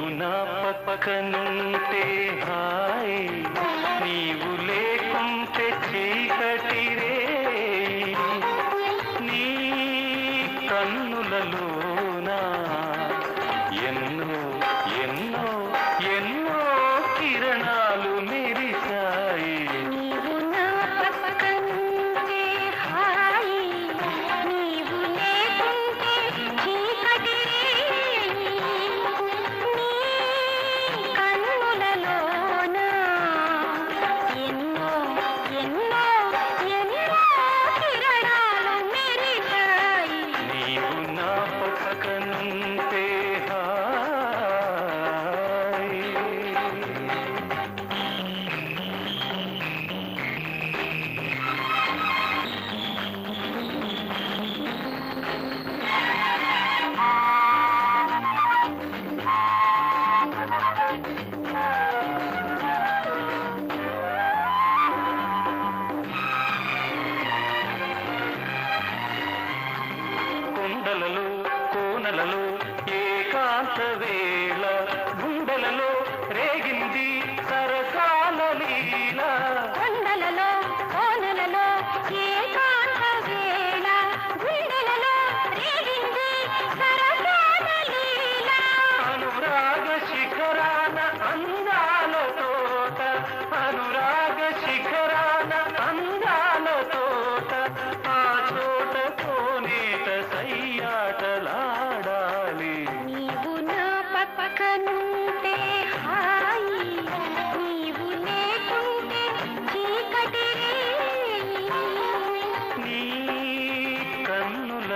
నీవు నా పక్కనుంటే హాయ్ నీవు లేకుంటే చీకటిరే. నీ కన్నులలో போவே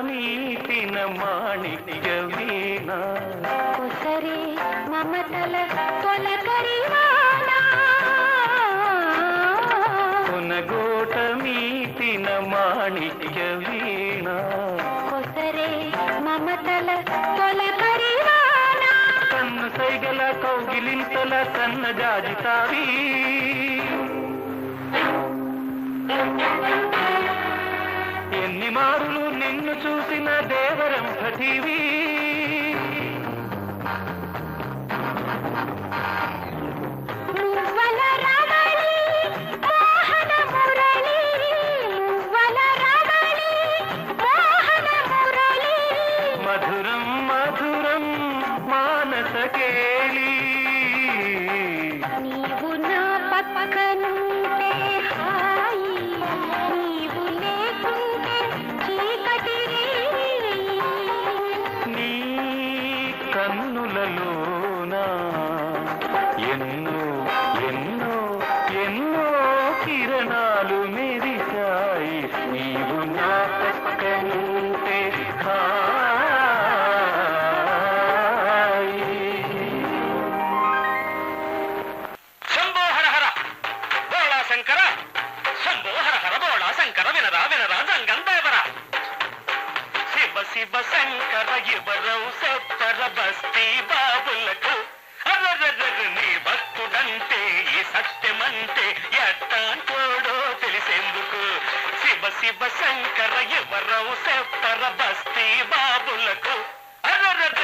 మీటిన మాణిక్య వీణ. ఒసరే మమతల కొనగోట మీటిన మాణిక్య వీణ. ఒసరే మమతల కన్ను సైగల కౌగిలింతల కన్న జాజితావి. ఎన్ని మారులు నిన్ను చూసిన దేవరం మురళి మధురం మధురం నీవు నా పక్కనుంటే ఎన్నో ఎన్నో ఎన్నో కిరణాలు మెరిశాయి. నీవు నా పక్కనుంటే హాయ్. బోళా శంకర. శంభో బోళా శంకర వినరా వినరా శివ శివ శంకర ఇవరం సత్తర బస్తీ బాబులకు. శివశంకర ఎవరో శంకర బస్తీ బాబులకు. అర్రర్రర్ర